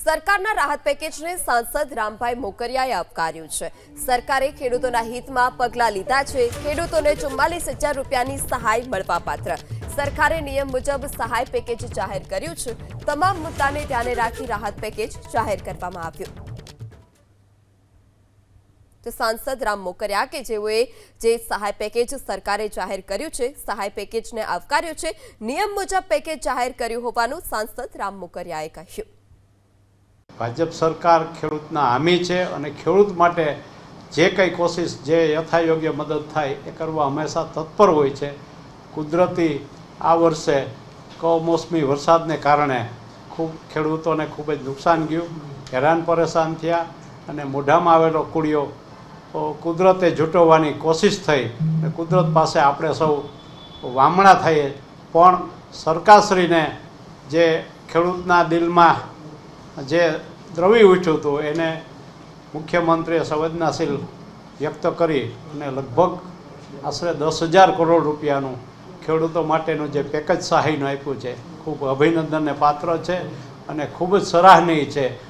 સરકારના રાહત પેકેજને સાંસદ રામભાઈ મોકરિયાએ આવકાર્યું છે. સરકારે ખેડૂતોના હિતમાં પગલાં લીધા છે. ખેડૂતોને ચુમ્માલીસ હજાર રૂપિયાની સહાય મળવાપાત્ર. સરકારે નિયમ મુજબ સહાય પેકેજ જાહેર કર્યું છે. તમામ મુદ્દાને ધ્યાને રાખી રાહત પેકેજ જાહેર કરવામાં આવ્યું. તો સાંસદ રામ મોકરિયા કે જેઓએ જે સહાય પેકેજ સરકારે જાહેર કર્યું છે, સહાય પેકેજને આવકાર્યું છે, નિયમ મુજબ પેકેજ જાહેર કર્યું હોવાનું સાંસદ રામ મોકરિયાએ કહ્યું. ભાજપ સરકાર ખેડૂતના હામી છે અને ખેડૂત માટે જે કંઈ કોશિશ, જે યથાયોગ્ય મદદ થાય એ કરવા હંમેશા તત્પર હોય છે. કુદરતી આ વર્ષે કમોસમી વરસાદને કારણે ખૂબ ખેડૂતોને ખૂબ જ નુકસાન ગયું, હેરાન પરેશાન થયા અને મોઢામાં આવેલો કુડિયો કુદરતે જૂટવવાની કોશિશ થઈ અને કુદરત પાસે આપણે સૌ વામણા થઈએ. પણ સરકારશ્રીને જે ખેડૂતના દિલમાં જે દ્રવી ઉઠ્યું હતું એને મુખ્યમંત્રીએ સંવેદનાશીલ વ્યક્ત કરી અને લગભગ આશરે દસ હજાર કરોડ રૂપિયાનું ખેડૂતો માટેનું જે પેકેજ સહાયનું આપ્યું છે, ખૂબ અભિનંદનને પાત્ર છે અને ખૂબ જ સરાહનીય છે.